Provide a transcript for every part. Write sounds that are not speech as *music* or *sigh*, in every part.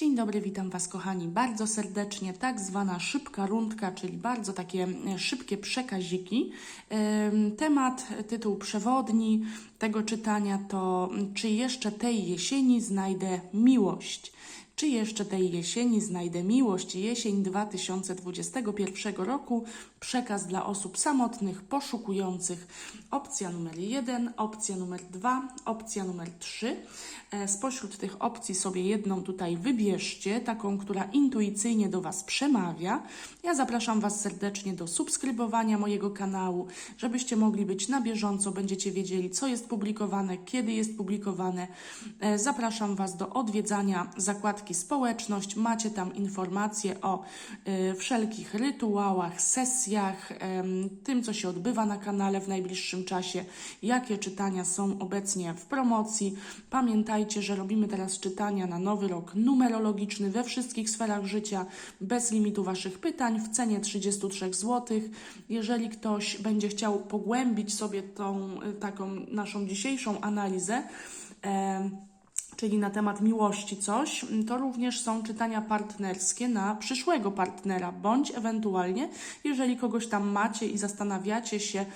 Dzień dobry, witam Was kochani bardzo serdecznie. Tak zwana szybka rundka, czyli bardzo takie e, szybkie przekaziki. Em, Temat, tytuł przewodni tego czytania to Czy jeszcze tej jesieni znajdę miłość? Czy jeszcze tej jesieni znajdę miłość? Jesień 2021 roku. Przekaz dla osób samotnych, poszukujących. Opcja numer jeden, opcja numer dwa, opcja numer trzy. E, Spośród tych opcji sobie jedną tutaj wybierzcie, taką, która intuicyjnie do Was przemawia. Ja zapraszam Was serdecznie do subskrybowania mojego kanału, żebyście mogli być na bieżąco, będziecie wiedzieli, co jest publikowane, kiedy jest publikowane. E, Zapraszam Was do odwiedzania zakładki społeczność. Macie tam informacje o e, wszelkich rytuałach, sesjach, tym, co się odbywa na kanale w najbliższym czasie, jakie czytania są obecnie w promocji. Pamiętajcie, że robimy teraz czytania na nowy rok numerologiczny we wszystkich sferach życia, bez limitu Waszych pytań, w cenie 33 zł. Jeżeli ktoś będzie chciał pogłębić sobie tą y, taką naszą dzisiejszą analizę, czyli na temat miłości coś, to również są czytania partnerskie na przyszłego partnera, bądź ewentualnie, jeżeli kogoś tam macie i zastanawiacie się,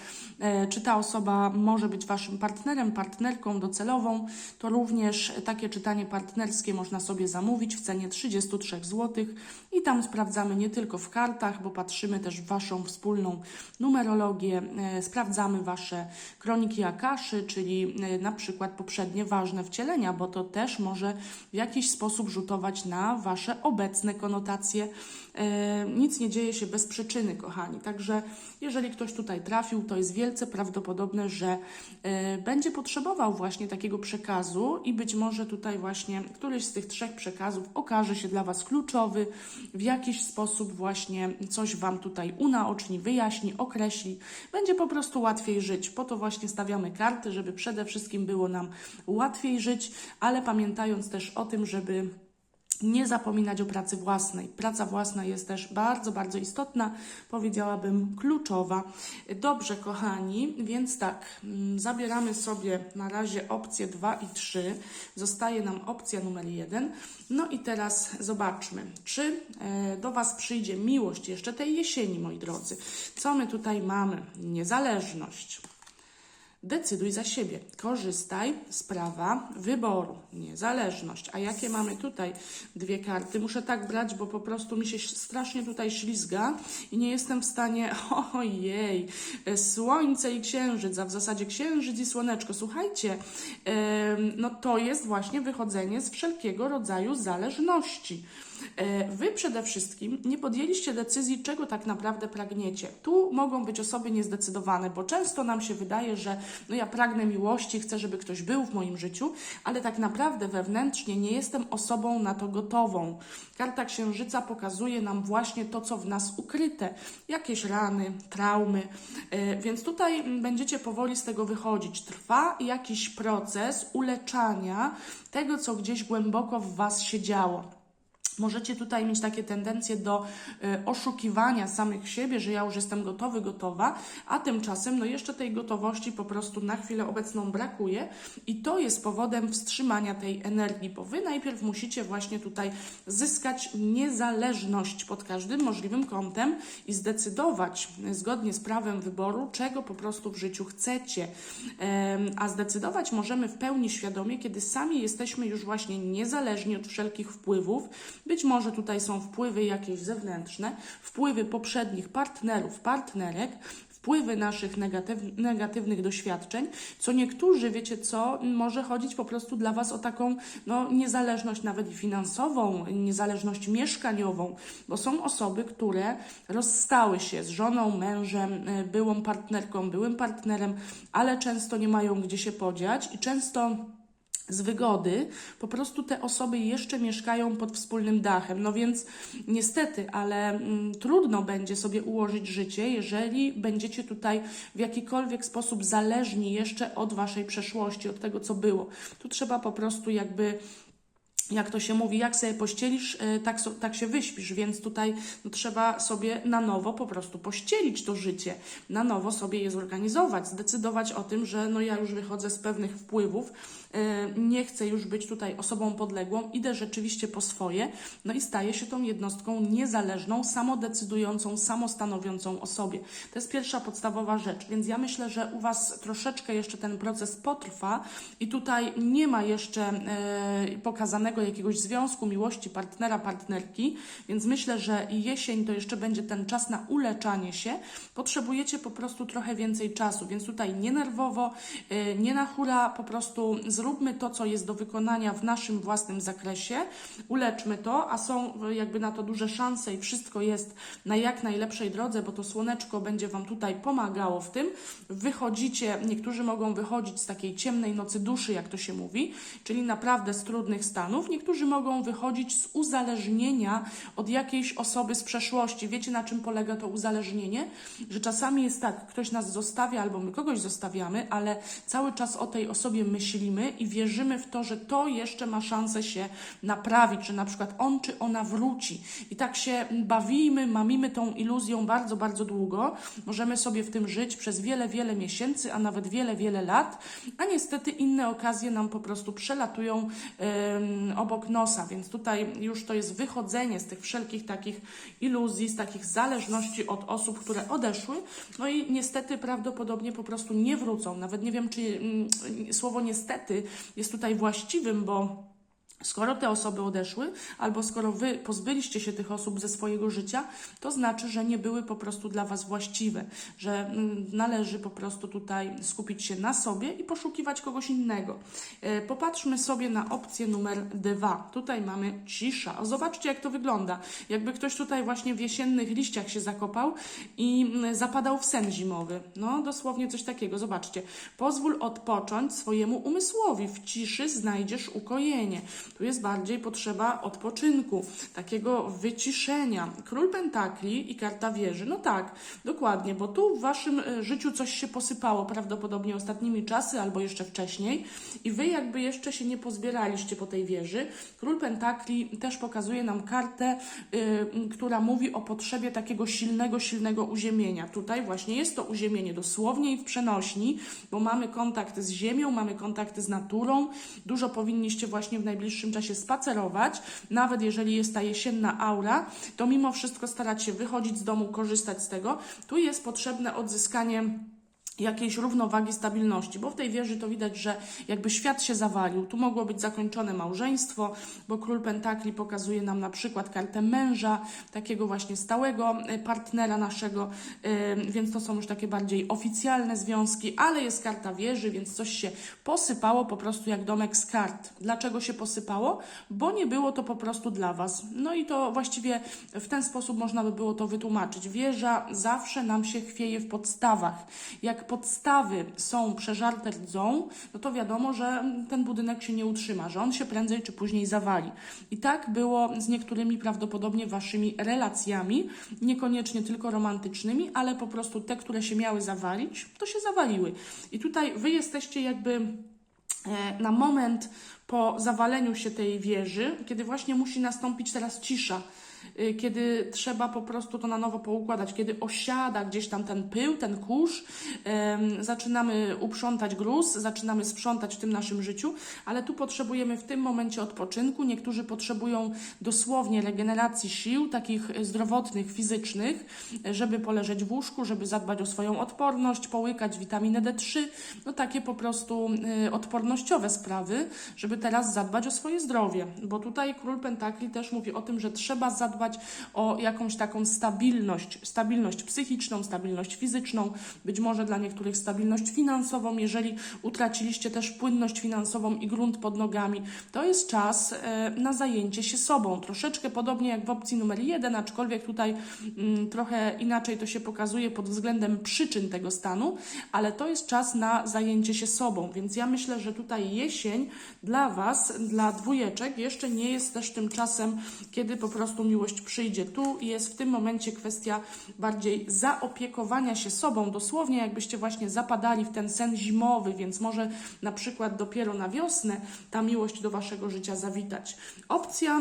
e, czy ta osoba może być waszym partnerem, partnerką docelową, to również takie czytanie partnerskie można sobie zamówić w cenie 33 zł i tam sprawdzamy nie tylko w kartach, bo patrzymy też w waszą wspólną numerologię, e, sprawdzamy wasze kroniki Akaszy, czyli e, na przykład poprzednie ważne wcielenia, bo to też może w jakiś sposób rzutować na wasze obecne konotacje. E, Nic nie dzieje się bez przyczyny, kochani. Także jeżeli ktoś tutaj trafił, to jest wielce prawdopodobne, że e, będzie potrzebował właśnie takiego przekazu i być może tutaj właśnie któryś z tych trzech przekazów okaże się dla Was kluczowy, w jakiś sposób właśnie coś Wam tutaj unaoczni, wyjaśni, określi. Będzie po prostu łatwiej żyć. Po to właśnie stawiamy karty, żeby przede wszystkim było nam łatwiej żyć, ale pamiętając też o tym, żeby nie zapominać o pracy własnej. Praca własna jest też bardzo, bardzo istotna, powiedziałabym kluczowa. Dobrze, kochani, więc tak, mm, zabieramy sobie na razie opcje 2 i 3. Zostaje nam opcja numer 1. No i teraz zobaczmy, czy e, do Was przyjdzie miłość jeszcze tej jesieni, moi drodzy. Co my tutaj mamy? Niezależność. Decyduj za siebie. Korzystaj z prawa wyboru. Niezależność. A jakie mamy tutaj dwie karty? Muszę tak brać, bo po prostu mi się strasznie tutaj ślizga i nie jestem w stanie. *laughs* Ojej, słońce i księżyc, a w zasadzie księżyc i słoneczko. Słuchajcie, no to jest właśnie wychodzenie z wszelkiego rodzaju zależności. E, Wy przede wszystkim nie podjęliście decyzji, czego tak naprawdę pragniecie. Tu mogą być osoby niezdecydowane, bo często nam się wydaje, że no ja pragnę miłości, chcę, żeby ktoś był w moim życiu, ale tak naprawdę wewnętrznie nie jestem osobą na to gotową. Karta Księżyca pokazuje nam właśnie to, co w nas ukryte, jakieś rany, traumy, E, więc tutaj mm, będziecie powoli z tego wychodzić. Trwa jakiś proces uleczania tego, co gdzieś głęboko w Was się działo. Możecie tutaj mieć takie tendencje do y, oszukiwania samych siebie, że ja już jestem gotowy, gotowa, a tymczasem no jeszcze tej gotowości po prostu na chwilę obecną brakuje i to jest powodem wstrzymania tej energii, bo wy najpierw musicie właśnie tutaj zyskać niezależność pod każdym możliwym kątem i zdecydować zgodnie z prawem wyboru, czego po prostu w życiu chcecie. A zdecydować możemy w pełni świadomie, kiedy sami jesteśmy już właśnie niezależni od wszelkich wpływów, być może tutaj są wpływy jakieś zewnętrzne, wpływy poprzednich partnerów, partnerek, wpływy naszych negatyw, negatywnych doświadczeń, co niektórzy, wiecie co, może chodzić po prostu dla Was o taką no, niezależność nawet finansową, niezależność mieszkaniową, bo są osoby, które rozstały się z żoną, mężem, y, byłą partnerką, byłym partnerem, ale często nie mają gdzie się podziać i często z wygody, po prostu te osoby jeszcze mieszkają pod wspólnym dachem. No więc niestety, ale mm, trudno będzie sobie ułożyć życie, jeżeli będziecie tutaj w jakikolwiek sposób zależni jeszcze od waszej przeszłości, od tego, co było. Tu trzeba po prostu jakby jak to się mówi, jak sobie pościelisz, y, tak, so- tak się wyśpisz, więc tutaj no, trzeba sobie na nowo po prostu pościelić to życie, na nowo sobie je zorganizować, zdecydować o tym, że no ja już wychodzę z pewnych wpływów, y, nie chcę już być tutaj osobą podległą, idę rzeczywiście po swoje, no i staję się tą jednostką niezależną, samodecydującą, samostanowiącą o sobie. To jest pierwsza podstawowa rzecz, więc ja myślę, że u Was troszeczkę jeszcze ten proces potrwa i tutaj nie ma jeszcze e, pokazanego jakiegoś związku, miłości partnera, partnerki, więc myślę, że jesień to jeszcze będzie ten czas na uleczanie się. Potrzebujecie po prostu trochę więcej czasu, więc tutaj nie nerwowo, e, nie na hura, po prostu zróbmy to, co jest do wykonania w naszym własnym zakresie, uleczmy to, a są e, jakby na to duże szanse i wszystko jest na jak najlepszej drodze, bo to słoneczko będzie Wam tutaj pomagało w tym. Wychodzicie, niektórzy mogą wychodzić z takiej ciemnej nocy duszy, jak to się mówi, czyli naprawdę z trudnych stanów. Niektórzy mogą wychodzić z uzależnienia od jakiejś osoby z przeszłości. Wiecie, na czym polega to uzależnienie? Że czasami jest tak, ktoś nas zostawia albo my kogoś zostawiamy, ale cały czas o tej osobie myślimy i wierzymy w to, że to jeszcze ma szansę się naprawić, że na przykład on czy ona wróci. I tak się bawimy, mamimy tą iluzją bardzo, bardzo długo. Możemy sobie w tym żyć przez wiele, wiele miesięcy, a nawet wiele, wiele lat, a niestety inne okazje nam po prostu przelatują obok nosa, więc tutaj już to jest wychodzenie z tych wszelkich takich iluzji, z takich zależności od osób, które odeszły, no i niestety prawdopodobnie po prostu nie wrócą. Nawet nie wiem, czy mm, słowo niestety jest tutaj właściwym, bo Skoro te osoby odeszły, albo skoro wy pozbyliście się tych osób ze swojego życia, to znaczy, że nie były po prostu dla was właściwe, że mm, należy po prostu tutaj skupić się na sobie i poszukiwać kogoś innego. E, Popatrzmy sobie na opcję numer dwa. Tutaj mamy cisza. O, Zobaczcie, jak to wygląda. Jakby ktoś tutaj właśnie w jesiennych liściach się zakopał i mm, zapadał w sen zimowy. No, dosłownie coś takiego. Zobaczcie. Pozwól odpocząć swojemu umysłowi. W ciszy znajdziesz ukojenie. Tu jest bardziej potrzeba odpoczynku, takiego wyciszenia. Król Pentakli i karta wieży. No tak, dokładnie, bo tu w waszym e, życiu coś się posypało, prawdopodobnie ostatnimi czasy albo jeszcze wcześniej i wy jakby jeszcze się nie pozbieraliście po tej wieży. Król Pentakli też pokazuje nam kartę, y, która mówi o potrzebie takiego silnego, silnego uziemienia. Tutaj właśnie jest to uziemienie dosłownie i w przenośni, bo mamy kontakt z ziemią, mamy kontakty z naturą. Dużo powinniście właśnie w najbliższym czasie spacerować. Nawet jeżeli jest ta jesienna aura, to mimo wszystko starać się wychodzić z domu, korzystać z tego. Tu jest potrzebne odzyskanie jakiejś równowagi, stabilności, bo w tej wieży to widać, że jakby świat się zawalił. Tu mogło być zakończone małżeństwo, bo król Pentakli pokazuje nam na przykład kartę męża, takiego właśnie stałego e, partnera naszego, e, więc to są już takie bardziej oficjalne związki, ale jest karta wieży, więc coś się posypało po prostu jak domek z kart. Dlaczego się posypało? Bo nie było to po prostu dla Was. No i to właściwie w ten sposób można by było to wytłumaczyć. Wieża zawsze nam się chwieje w podstawach. Jak podstawy są przeżarte rdzą, no to wiadomo, że ten budynek się nie utrzyma, że on się prędzej czy później zawali. I tak było z niektórymi prawdopodobnie waszymi relacjami, niekoniecznie tylko romantycznymi, ale po prostu te, które się miały zawalić, to się zawaliły. I tutaj wy jesteście jakby e, na moment po zawaleniu się tej wieży, kiedy właśnie musi nastąpić teraz cisza, kiedy trzeba po prostu to na nowo poukładać, kiedy osiada gdzieś tam ten pył, ten kurz, zaczynamy uprzątać gruz, zaczynamy sprzątać w tym naszym życiu, ale tu potrzebujemy w tym momencie odpoczynku. Niektórzy potrzebują dosłownie regeneracji sił, takich zdrowotnych, fizycznych, żeby poleżeć w łóżku, żeby zadbać o swoją odporność, połykać witaminę D3, no takie po prostu y, odpornościowe sprawy, żeby teraz zadbać o swoje zdrowie, bo tutaj król Pentakli też mówi o tym, że trzeba zadbać o jakąś taką stabilność, stabilność psychiczną, stabilność fizyczną, być może dla niektórych stabilność finansową, jeżeli utraciliście też płynność finansową i grunt pod nogami, to jest czas e, na zajęcie się sobą, troszeczkę podobnie jak w opcji numer jeden, aczkolwiek tutaj mm, trochę inaczej to się pokazuje pod względem przyczyn tego stanu, ale to jest czas na zajęcie się sobą, więc ja myślę, że tutaj jesień dla Was, dla dwójeczek, jeszcze nie jest też tym czasem, kiedy po prostu miłość przyjdzie. Tu jest w tym momencie kwestia bardziej zaopiekowania się sobą, dosłownie jakbyście właśnie zapadali w ten sen zimowy, więc może na przykład dopiero na wiosnę ta miłość do Waszego życia zawitać. Opcja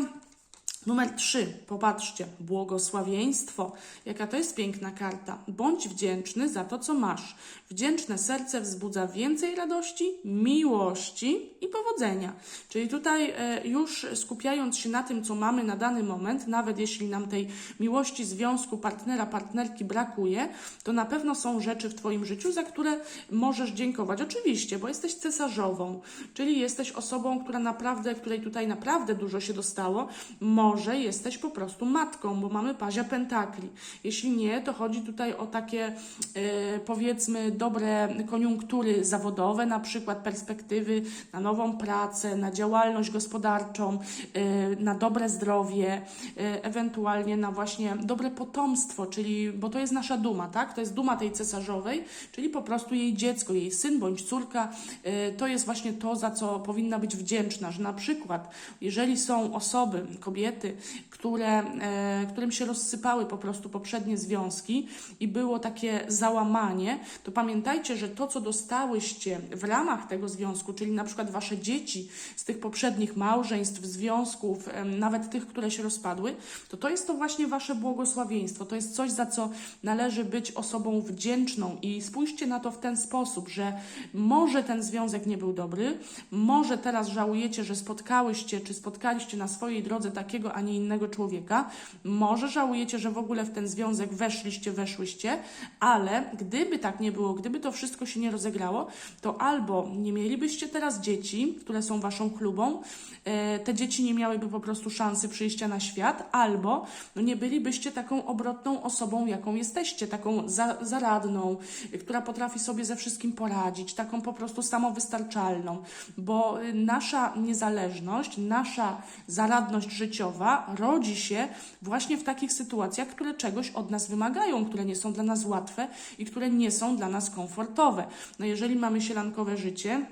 Numer 3. Popatrzcie. Błogosławieństwo. Jaka to jest piękna karta. Bądź wdzięczny za to, co masz. Wdzięczne serce wzbudza więcej radości, miłości i powodzenia. Czyli tutaj e, już skupiając się na tym, co mamy na dany moment, nawet jeśli nam tej miłości, związku, partnera, partnerki brakuje, to na pewno są rzeczy w Twoim życiu, za które możesz dziękować. Oczywiście, bo jesteś cesarzową, czyli jesteś osobą, która naprawdę, której tutaj naprawdę dużo się dostało. Może jesteś po prostu matką, bo mamy pazia pentakli. Jeśli nie, to chodzi tutaj o takie e, powiedzmy dobre koniunktury zawodowe, na przykład perspektywy na nową pracę, na działalność gospodarczą, e, na dobre zdrowie, e, ewentualnie na właśnie dobre potomstwo, czyli, bo to jest nasza duma, tak? To jest duma tej cesarzowej, czyli po prostu jej dziecko, jej syn bądź córka, to jest właśnie to, za co powinna być wdzięczna, że na przykład, jeżeli są osoby, kobiety, które, e, którym się rozsypały po prostu poprzednie związki i było takie załamanie, to pamiętajcie, że to, co dostałyście w ramach tego związku, czyli na przykład wasze dzieci z tych poprzednich małżeństw, związków, em, nawet tych, które się rozpadły, to to jest to właśnie wasze błogosławieństwo. To jest coś, za co należy być osobą wdzięczną i spójrzcie na to w ten sposób, że może ten związek nie był dobry, może teraz żałujecie, że spotkałyście, czy spotkaliście na swojej drodze takiego, a nie innego człowieka, może żałujecie, że w ogóle w ten związek weszliście, weszłyście, ale gdyby tak nie było, gdyby to wszystko się nie rozegrało, to albo nie mielibyście teraz dzieci, które są waszą klubą, e, te dzieci nie miałyby po prostu szansy przyjścia na świat, albo nie bylibyście taką obrotną osobą, jaką jesteście, taką za, zaradną, która potrafi sobie ze wszystkim poradzić, taką po prostu samowystarczalną, bo y, nasza niezależność, nasza zaradność życiowa rodzi się właśnie w takich sytuacjach, które czegoś od nas wymagają, które nie są dla nas łatwe i które nie są dla nas komfortowe. No jeżeli mamy sielankowe życie,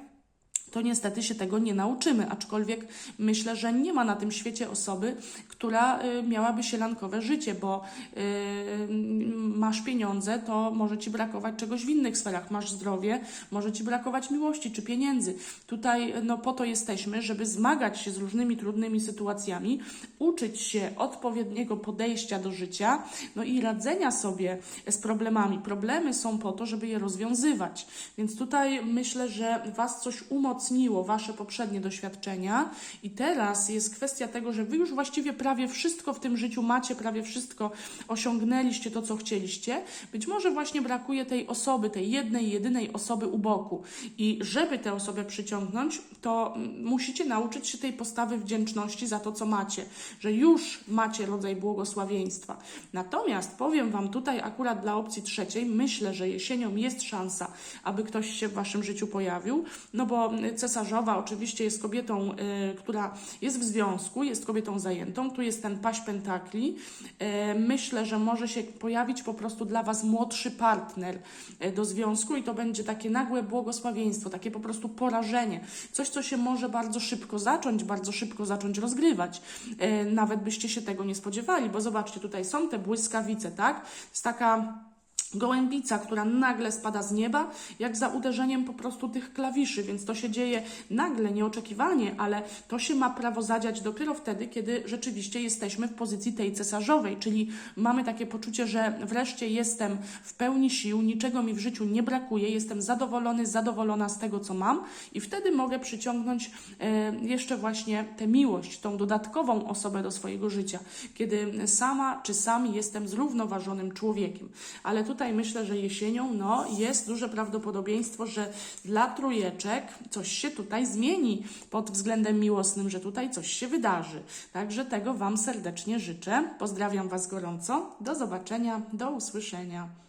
to niestety się tego nie nauczymy. Aczkolwiek myślę, że nie ma na tym świecie osoby, która y, miałaby sielankowe życie, bo y, masz pieniądze, to może ci brakować czegoś w innych sferach. Masz zdrowie, może ci brakować miłości czy pieniędzy. Tutaj no, po to jesteśmy, żeby zmagać się z różnymi trudnymi sytuacjami, uczyć się odpowiedniego podejścia do życia, no i radzenia sobie z problemami. Problemy są po to, żeby je rozwiązywać. Więc tutaj myślę, że Was coś umocniło, Wasze poprzednie doświadczenia i teraz jest kwestia tego, że Wy już właściwie prawie wszystko w tym życiu macie, prawie wszystko osiągnęliście to, co chcieliście. Być może właśnie brakuje tej osoby, tej jednej, jedynej osoby u boku. I żeby tę osobę przyciągnąć, to musicie nauczyć się tej postawy wdzięczności za to, co macie, że już macie rodzaj błogosławieństwa. Natomiast powiem Wam tutaj akurat dla opcji trzeciej, myślę, że jesienią jest szansa, aby ktoś się w Waszym życiu pojawił, no bo cesarzowa oczywiście jest kobietą, y, która jest w związku, jest kobietą zajętą, tu jest ten paść pentakli. Y, myślę, że może się pojawić po prostu dla Was młodszy partner y, do związku i to będzie takie nagłe błogosławieństwo, takie po prostu porażenie. Coś, co się może bardzo szybko zacząć, bardzo szybko zacząć rozgrywać. Nawet byście się tego nie spodziewali, bo zobaczcie, tutaj są te błyskawice, tak? Jest taka gołębica, która nagle spada z nieba, jak za uderzeniem po prostu tych klawiszy, więc to się dzieje nagle, nieoczekiwanie, ale to się ma prawo zadziać dopiero wtedy, kiedy rzeczywiście jesteśmy w pozycji tej cesarzowej, czyli mamy takie poczucie, że wreszcie jestem w pełni sił, niczego mi w życiu nie brakuje, jestem zadowolony, zadowolona z tego, co mam. I wtedy mogę przyciągnąć e, jeszcze właśnie tę miłość, tą dodatkową osobę do swojego życia, kiedy sama czy sam jestem zrównoważonym człowiekiem. Ale tutaj myślę, że jesienią no, jest duże prawdopodobieństwo, że dla trójeczek coś się tutaj zmieni pod względem miłosnym, że tutaj coś się wydarzy. Także tego Wam serdecznie życzę. Pozdrawiam Was gorąco. Do zobaczenia, do usłyszenia.